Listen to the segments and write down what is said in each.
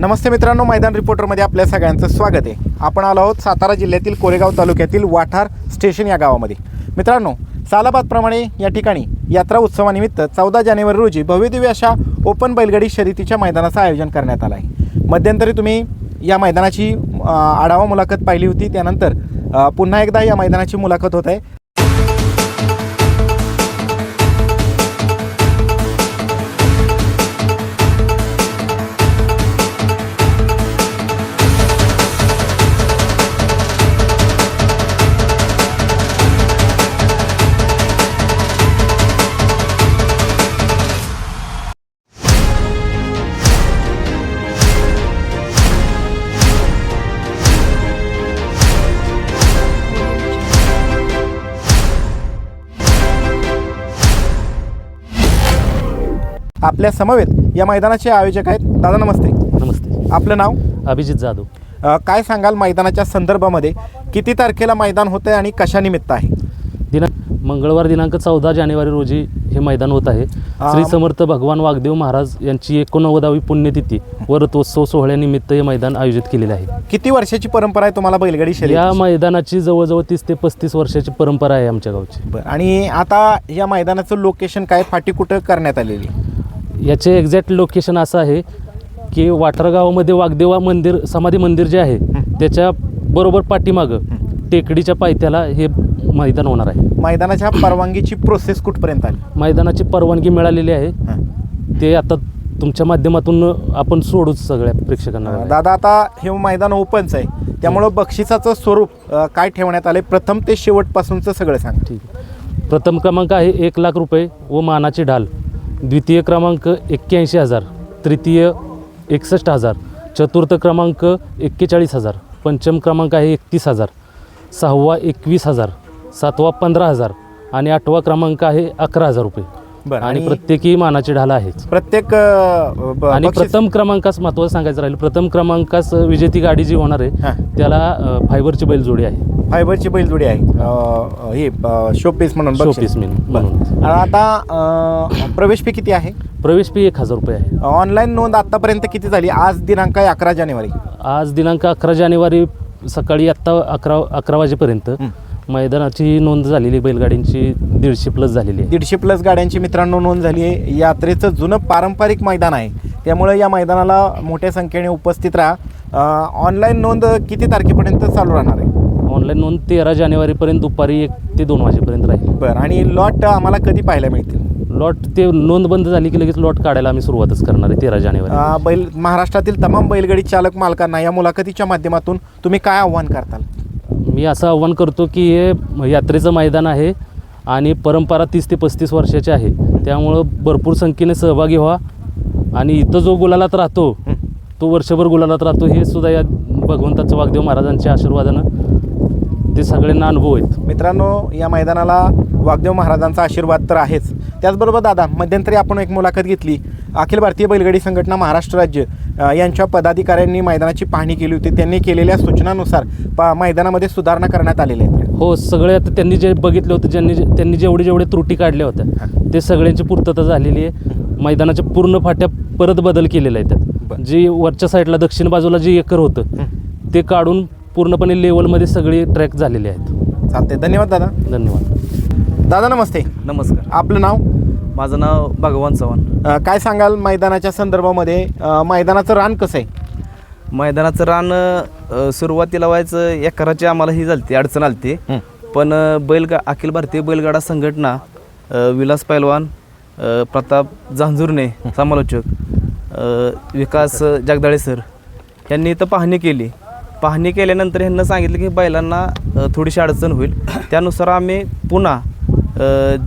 नमस्ते मित्रांनो मैदान रिपोर्टरमध्ये आपल्या सगळ्यांचं स्वागत आहे. आपण आलो आहोत सातारा जिल्ह्यातील कोरेगाव तालुक्यातील वाठार स्टेशन या गावामध्ये. मित्रांनो सालाबादप्रमाणे या ठिकाणी यात्रा उत्सवानिमित्त चौदा जानेवारी रोजी भव्यदिव्य अशा ओपन बैलगाडी शर्यतीच्या मैदानाचं आयोजन करण्यात आलं आहे. मध्यंतरी तुम्ही या मैदानाची आढावा मुलाखत पाहिली होती त्यानंतर पुन्हा एकदा या मैदानाची मुलाखत होत आहे. आपल्या समवेत या मैदानाचे आयोजक आहेत. दादा नमस्ते. नमस्ते. आपलं नाव? अभिजित जाधव. अ, काय सांगाल मैदानाच्या संदर्भामध्ये? किती तारखेला मैदान होतं आहे आणि कशानिमित्त आहे? दिनांक मंगळवार दिनांक चौदा जानेवारी रोजी हे मैदान होत आहे. श्री समर्थ भगवान वागदेव महाराज यांची एकोणनव्वदावी पुण्यतिथी व रथोत्सव सोहळ्यानिमित्त हे मैदान आयोजित केलेले आहे. किती वर्षाची परंपरा आहे तुम्हाला बैलगाडी या शर्यत मैदानाची जवळजवळ तीस ते पस्तीस वर्षाची परंपरा आहे आमच्या गावची. आणि आता या मैदानाचं लोकेशन काय? फाटी कुठं करण्यात आलेली याचे एक्झॅक्ट लोकेशन असं आहे की वाठार गावामध्ये वागदेवा मंदिर समाधी मंदिर जे आहे त्याच्या बरोबर पाठीमागं टेकडीच्या पायथ्याला हे मैदान होणार आहे. मैदानाच्या परवानगीची प्रोसेस कुठपर्यंत आली? मैदानाची परवानगी मिळालेली आहे. ते आता तुमच्या माध्यमातून आपण सोडूच सगळ्या प्रेक्षकांना दादा आता हे मैदान ओपनच आहे. त्यामुळं बक्षिसाचं स्वरूप अ, काय ठेवण्यात आले प्रथम ते शेवटपासूनचं सगळं सांग. ठीक आहे. प्रथम क्रमांक आहे एक लाख रुपये व मानाची ढाल. द्वितीय क्रमांक एक्क्याऐंशी हजार तृतीय एकसष्ट हजार चतुर्थ क्रमांक एक्केचाळीस हजार पंचम क्रमांक आहे एकतीस हजार सहावा एकवीस हजार सातवा पंधरा हजार आणि आठवा क्रमांक आहे अकरा हजार रुपये. आणि प्रत्येकी मानाची ढाल आहेच. प्रत्येक आणि प्रथम क्रमांकास महत्त्वाचं सांगायचं राहील प्रथम क्रमांकास विजेती गाडी जी होणार आहे. त्याला फायबरची बैलजोडी आहे. फायबरची बैलजोडी आहे. हे. शोपीस म्हणून बक्षीस. शोपीस म्हणून. आता प्रवेश फी किती आहे? प्रवेश फी एक हजार रुपये आहे. ऑनलाईन नोंद आतापर्यंत किती झाली? आज दिनांक आहे अकरा जानेवारी. आज दिनांक अकरा जानेवारी सकाळी आत्ता अकरा अकरा वाजेपर्यंत. मैदानाची नोंद झालेली बैलगाडींची दीडशे प्लस झालेली आहे. दीडशे प्लस गाड्यांची मित्रांनो नोंद झाली आहे. यात्रेचं जुनं पारंपरिक मैदान आहे. त्यामुळे या मैदानाला मोठ्या संख्येने उपस्थित राहा. ऑनलाईन नोंद किती तारखेपर्यंत चालू राहणार आहे? ऑनलाईन नोंद तेरा जानेवारीपर्यंत दुपारी एक ते दोन वाजेपर्यंत राहील. बरं आणि लॉट आम्हाला कधी पाहायला मिळतील? लॉट ते नोंद बंद झाली की लगेच लॉट काढायला आम्ही सुरुवातच करणार आहे तेरा जानेवारी. अ, बैल महाराष्ट्रातील तमाम बैलगाडी चालक मालकांना या मुलाखतीच्या माध्यमातून तुम्ही काय आव्हान करताल? मी असं आव्हान करतो की हे यात्रेचं मैदान आहे आणि परंपरा तीस ते पस्तीस वर्षाची आहे. त्यामुळं भरपूर संख्येने सहभागी व्हा. आणि इथं जो गुलालात राहतो तो वर्षभर गुलालात राहतो हे सुद्धा या भगवंताचं वागदेव महाराजांच्या आशीर्वादानं ते सगळ्यांना अनुभव आहेत. मित्रांनो या मैदानाला वागदेव महाराजांचा आशीर्वाद तर आहेच. त्याचबरोबर दादा मध्यंतरी आपण एक मुलाखत घेतली. अखिल भारतीय बैलगाडी संघटना महाराष्ट्र राज्य यांच्या पदाधिकाऱ्यांनी मैदानाची पाहणी केली होती. त्यांनी केलेल्या सूचनानुसार पा मैदानामध्ये सुधारणा करण्यात आलेल्या आहेत हो सगळे आता त्यांनी जे बघितलं होतं ज्यांनी त्यांनी जेवढे जेवढे त्रुटी काढल्या होत्या ते सगळ्यांची पूर्तता झालेली आहे. मैदानाच्या पूर्ण फाट्या परत बदल केलेल्या आहेत जी वरच्या साईडला दक्षिण बाजूला जे एकर होतं ते काढून पूर्णपणे लेवलमध्ये सगळे ट्रॅक झालेले आहेत. चालते धन्यवाद दादा. धन्यवाद. दादा नमस्ते. नमस्कार. आपलं नाव? माझं नाव भगवान चव्हाण. काय सांगाल मैदानाच्या संदर्भामध्ये? मैदानाचं रान कसं आहे? मैदानाचं रान सुरुवातीला व्हायचं एकराची आम्हाला ही झालती अडचण आलती. पण बैलगा अखिल भारतीय बैलगाडा संघटना विलास पैलवान प्रताप जांजुर्णे समालोचक विकास जगदाळे सर यांनी इथं पाहणी केली. पाहणी केल्यानंतर ह्यांना सांगितलं की बैलांना थोडीशी अडचण होईल. त्यानुसार आम्ही पुन्हा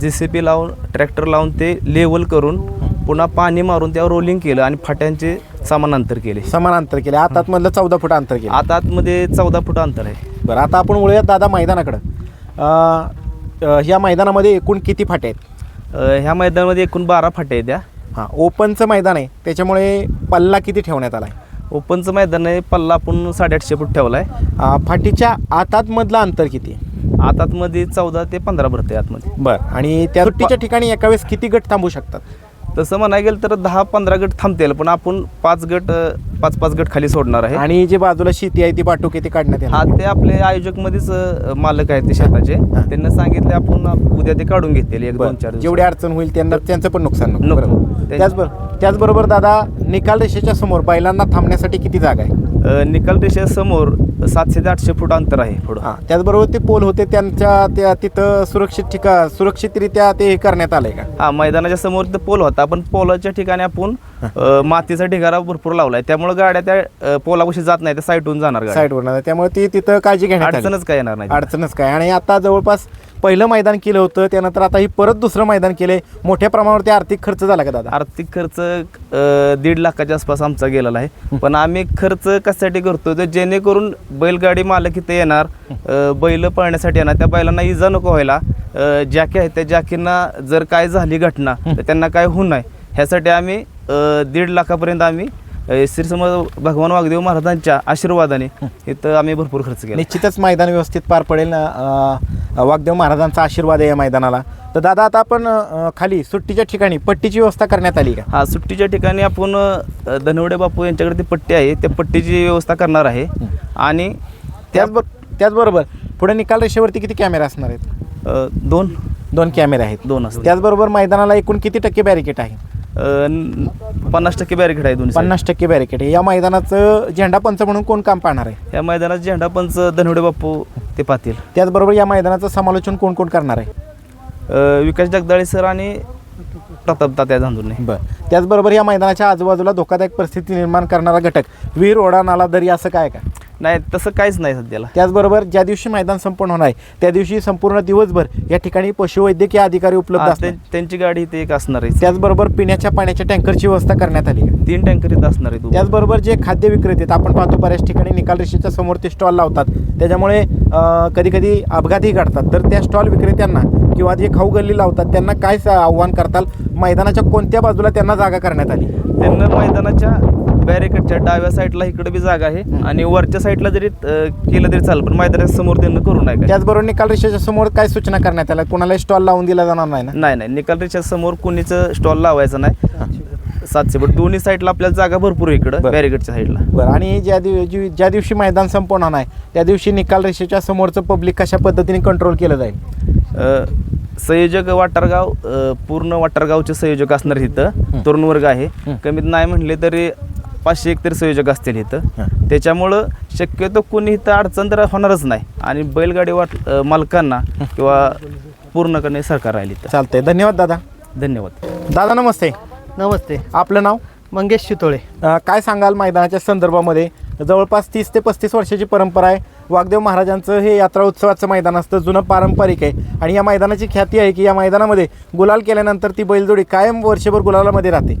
जे सी पी लावून ट्रॅक्टर लावून ते लेवल करून पुन्हा पाणी मारून त्यावर रोलिंग केलं आणि फाट्यांचे समानांतर केले. समान अंतर केले आतात मधलं चौदा फूट अंतर केलं. आता आतमध्ये चौदा फूट अंतर आहे. बरं आता आपण वळूयात दादा मैदानाकडं. अ, अ, या मैदानामध्ये एकूण किती फाटे आहेत? ह्या मैदानामध्ये एकूण बारा फाट्या आहेत त्या हां ओपनचं मैदान आहे. त्याच्यामुळे पल्ला किती ठेवण्यात आला आहे ओपनचं मैदान आहे पल्ला आपण साडेआठशे फूट ठेवला आहे. फाटीच्या आतातमधलं अंतर किती? आत आतमध्ये चौदा ते पंधरा भरते आतमध्ये. बरं आणि त्या सुट्टीच्या ठिकाणी एका वेळेस किती गट थांबू शकतात? तसं म्हणायला गेलं तर दहा पंधरा गट थांबतील पण आपण पाच गट अ, पाच पाच गट खाली सोडणार आहे. आणि जी बाजूला शेती आहे ती बाटुके ती काढण्यात हा ते आपले आयोजक मध्येच मालक आहेत ते शेताचे. त्यांना सांगितले आपण उद्या ते काढून घेतील एक दोन बरं. चार दिवसात. जेवढी अडचण होईल त्यांना त्यांचं पण नुकसान नको. नको. बरोबर ते- त्याचबरोबर त्याचबरोबर दादा निकाल रेषेच्या समोर बैलांना थांबण्यासाठी किती जागा आहे? निकाल रेषेसमोर सातशे ते आठशे फूट अंतर आहे पुढं. हा त्याचबरोबर ते पोल होते त्यांच्या त्या तिथं सुरक्षित ठिका सुरक्षितरित्या ते हे करण्यात आलंय का? हा मैदानाच्या समोर तर पोल होता पण पोलाच्या ठिकाणी आपण अ, मातीचा ढिगारा भरपूर लावलाय. त्यामुळे गाड्या त्या अ, पोलापाशी जात नाही त्या साईडहून जाणार गाड्या. साईडवर त्यामुळे ती तिथं काळजी घेण्यात आली. अडचणच काय येणार नाही अडचणच काय. आणि आता जवळपास पहिलं मैदान केलं होतं त्यानंतर आता ही परत दुसरं मैदान केलंय. मोठ्या प्रमाणावरती आर्थिक खर्च झाला का दादा? आर्थिक खर्च अ, दीड लाखाच्या आसपास आमचा गेलेला आहे. पण आम्ही खर्च कशासाठी करतो तर जेणेकरून बैलगाडी मालक इथे येणार अ, बैल पळण्यासाठी येणार. त्या बैलांना इजा नको व्हायला. अ, जॅकी आहेत त्या जॅकींना जर काय झाली घटना तर त्यांना काय होऊ नये. ह्यासाठी आम्ही अ, दीड लाखापर्यंत आम्ही श्री समर्थ भगवान वागदेव महाराजांच्या आशीर्वादाने इथं आम्ही भरपूर खर्च केला. निश्चितच मैदान व्यवस्थित पार पडेल अं, वाग्देव महाराजांचा आशीर्वाद आहे या मैदानाला. तर दादा आता आपण अं, खाली सुट्टीच्या ठिकाणी पट्टीची व्यवस्था करण्यात आली का? हा सुट्टीच्या ठिकाणी आपण अ, धनवडे बापू यांच्याकडे ती पट्टी आहे त्या पट्टीची व्यवस्था करणार आहे. आणि त्या त्याचबरोबर त्याचबरोबर पुढे निकाल रेषेवरती किती कॅमेरे असणार आहेत? अ, दोन. दोन कॅमेरे आहेत. दोन त्याचबरोबर मैदानाला एकूण किती टक्के बॅरिकेट आहे? पन्नास टक्के बॅरिकेड आहे दोन्ही पन्नास टक्के बॅरिकेट आहे. या मैदानाचं झेंडा पंच म्हणून कोण काम पाहणार आहे. या मैदानात झेंडा पंच धनवडे बापू ते पाहतील. त्याचबरोबर या मैदानाचं समालोचन कोण कोण करणार आहे? विकास जगदाळे सर आणि प्रताप तात्या धांदुर्णे बरं. त्याचबरोबर या मैदानाच्या आजूबाजूला धोकादायक परिस्थिती निर्माण करणारा घटक वीर ओढा नाला दरी असं काय का? नाही तसं काहीच नाही सध्याला. त्याचबरोबर ज्या दिवशी मैदान संपन्न होणार आहे त्या दिवशी संपूर्ण दिवसभर या ठिकाणी पशुवैद्यकीय अधिकारी उपलब्ध हा, असतात ते- त्यांची गाडी इथे एक असणार आहे. त्याचबरोबर पिण्याच्या पाण्याच्या टँकरची व्यवस्था करण्यात आली आहे. तीन टँकर इथं असणार आहे त्याचबरोबर जे खाद्य विक्रेते आहेत, आपण पाहतो बऱ्याच ठिकाणी निकाल रेषेच्या समोर ते स्टॉल लावतात. त्याच्यामुळे कधी कधी अपघातही घडतात. तर त्या स्टॉल विक्रेत्यांना किंवा जे खाऊ गल्ली लावतात त्यांना काय स- आव्हान करताल? मैदानाच्या कोणत्या बाजूला त्यांना जागा करण्यात आली? त्यांना मैदानाच्या बॅरिकेडच्या डाव्या साईडला इकडे बी जागा आहे आणि वरच्या साईडला जरी केलं तरी चालेल पण मैदानाच्या समोर त्यांना करू नये काय. त्याचबरोबर निकाल रेषेच्या समोर काय सूचना करण्यात आल्या? कोणालाही स्टॉल लावून दिला जाणार नाही ना? नाही नाही. निकाल रेषेच्या समोर कोणीच स्टॉल लावायचा नाही. सातशे पण दोन्ही साईडला आपल्याला जागा भरपूर आहे इकडं बरं. बॅरिकेडच्या साईडला. बरं आणि ज्या दिव जी- ज्या दिवशी मैदान संपवणार नाही त्या दिवशी निकाल रेषेच्या समोरचं पब्लिक कशा पद्धतीने कंट्रोल केलं जाईल? संयोजक वाटारगाव पूर्ण वाटारगावचे संयोजक असणार इथं. तरुण वर्ग आहे. कमीत नाही म्हणले तरी पाचशे एक तरी संयोजक असतील इथं. त्याच्यामुळं शक्यतो कोणी इथं अडचण तर होणारच नाही. आणि बैलगाडी वाट मालकांना किंवा पूर्णपणे सरकार राहील इथं. चालतंय. धन्यवाद दादा. धन्यवाद. दादा नमस्ते. नमस्ते. आपलं नाव? मंगेश शितोळे. काय सांगाल मैदानाच्या संदर्भामध्ये? जवळपास तीस ते पस्तीस वर्षाची परंपरा आहे. वागदेव महाराजांचं हे यात्रा उत्सवाचं मैदान असतं जुनं पारंपरिक आहे. आणि या मैदानाची ख्याती आहे की या मैदानामध्ये गुलाल केल्यानंतर ती बैलजोडी कायम वर्षभर गुलालामध्ये राहते.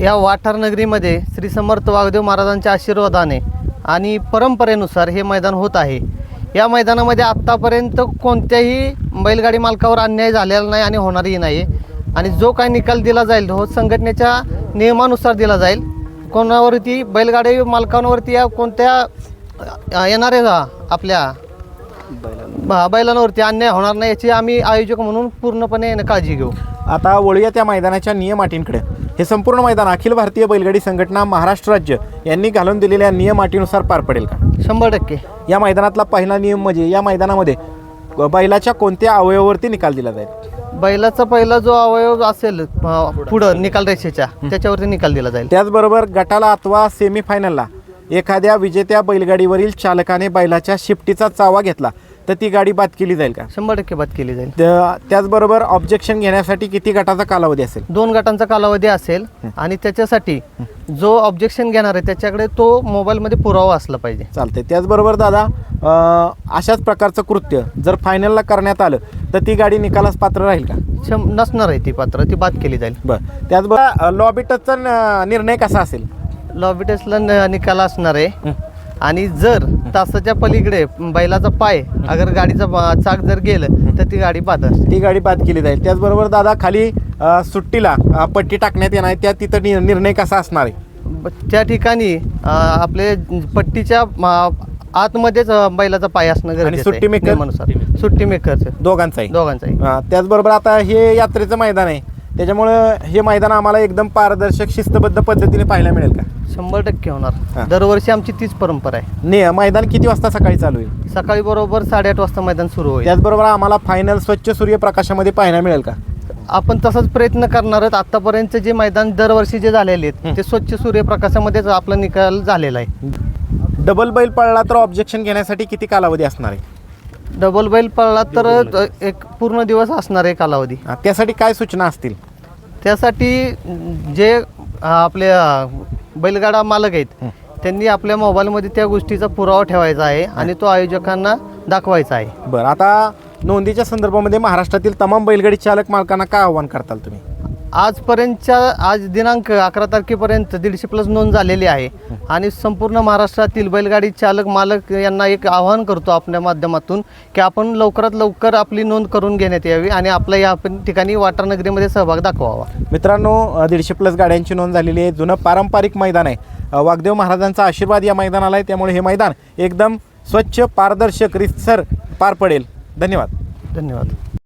या वाठार नगरीमध्ये श्री समर्थ वागदेव महाराजांच्या आशीर्वादाने आणि परंपरेनुसार हे मैदान होत आहे. या मैदानामध्ये आत्तापर्यंत कोणत्याही बैलगाडी मालकावर अन्याय झालेला नाही आणि होणारही नाही. आणि जो काय निकाल दिला जाईल तो संघटनेच्या नियमानुसार दिला जाईल. कोणावरती बैलगाडी मालकांवरती या कोणत्या येणाऱ्या आपल्या बैलांवरती अन्याय होणार नाही याची आम्ही आयोजक म्हणून पूर्णपणे काळजी घेऊ. आता वळूया त्या मैदानाच्या नियम अटींकडे. हे संपूर्ण मैदान अखिल भारतीय बैलगाडी संघटना महाराष्ट्र राज्य यांनी घालून दिलेल्या नियम अटीनुसार पार पडेल का? शंभर टक्के. या मैदानातला पहिला नियम म्हणजे या मैदानामध्ये बैलाच्या कोणत्या अवयवावरती निकाल दिला जाईल? बैलाचा पहिला जो अवयव असेल अ, पुढं निकाल रेषेच्या त्याच्यावरती निकाल दिला जाईल. त्याचबरोबर गटाला अथवा सेमीफायनलला एखाद्या विजेत्या बैलगाडीवरील चालकाने बैलाच्या शिफ्टीचा चावा घेतला तर ती गाडी बाद केली जाईल का? शंभर टक्के बाद केली जाईल. त्या- त्याचबरोबर ऑब्जेक्शन घेण्यासाठी किती गटाचा कालावधी असेल? दोन गटांचा कालावधी असेल आणि त्याच्यासाठी जो ऑब्जेक्शन घेणार आहे त्याच्याकडे तो मोबाईलमध्ये पुरावा असला पाहिजे. चालते त्याचबरोबर दादा अं, अशाच प्रकारचं कृत्य जर फायनलला करण्यात आलं तर ती गाडी निकालास पात्र राहील का? शं नसणार आहे ती पात्र ती बाद केली जाईल. बरं. त्याचबरोबर लॉबी टचचा न- निर्णय कसा असेल? लॉबी टेस्टला न- निकाल असणार आहे. आणि जर तासाच्या पलीकडे बैलाचा पाय अगर गाडीचा चाक जर गेलं तर ती गाडी बाद असते. ती गाडी बाद केली जाईल. त्याचबरोबर दादा खाली अं, सुट्टीला अं, पट्टी टाकण्यात येणार आहे. त्या तिथं नि- निर्णय कसा असणार आहे? ब- त्या ठिकाणी अ, आपले पट्टीच्या म, आतमध्येच अ, बैलाचा पाय असणं गरजेचं सुट्टी मेकर? नियमानुसार. सुट्टी मेकरचं दोघांचाही. दोघांचाही. त्याचबरोबर आता हे यात्रेचं मैदान आहे. त्याच्यामुळं हे मैदान आम्हाला एकदम पारदर्शक शिस्तबद्ध पद्धतीने पाहायला मिळेल का? शंभर टक्के हा. होणार दरवर्षी आमची तीच परंपरा आहे. ने मैदान किती वाजता सकाळी चालू होईल सकाळी बरोबर साडेआठ वाजता मैदान सुरू होईल. त्याचबरोबर आम्हाला फायनल स्वच्छ सूर्यप्रकाशामध्ये पाहायला मिळेल का? आपण तसाच प्रयत्न करणार आहोत. आतापर्यंत जे मैदान दरवर्षी जे झालेले आहेत ते स्वच्छ सूर्यप्रकाशामध्येच आपला निकाल झालेला आहे. डबल बैल पडला तर ऑब्जेक्शन घेण्यासाठी किती कालावधी असणार आहे? डबल बैल पळला तर एक पूर्ण दिवस असणार आहे कालावधी. हा, त्यासाठी काय सूचना असतील? त्यासाठी जे अ, आपले अ, बैलगाडा मालक आहेत. त्यांनी आपल्या मोबाईलमध्ये त्या गोष्टीचा पुरावा ठेवायचा आहे आणि तो आयोजकांना दाखवायचा आहे. बरं आता नोंदीच्या संदर्भामध्ये महाराष्ट्रातील तमाम बैलगाडी चालक मालकांना काय आव्हान करताल तुम्ही? आजपर्यंतच्या आज दिनांक अकरा तारखेपर्यंत दीडशे प्लस नोंद झालेली आहे. आणि संपूर्ण महाराष्ट्रातील बैलगाडी चालक मालक यांना एक आवाहन करतो आपल्या माध्यमातून की आपण लवकरात लवकर आपली नोंद करून घेण्यात यावी आणि आपल्या या पण ठिकाणी वाटारनगरीमध्ये सहभाग दाखवावा. मित्रांनो दीडशे प्लस गाड्यांची नोंद झालेली आहे. जुनं पारंपरिक मैदान आहे. वाघदेव महाराजांचा आशीर्वाद या मैदानाला आहे. त्यामुळे हे मैदान एकदम स्वच्छ पारदर्शक रितसर पार पडेल. धन्यवाद. धन्यवाद.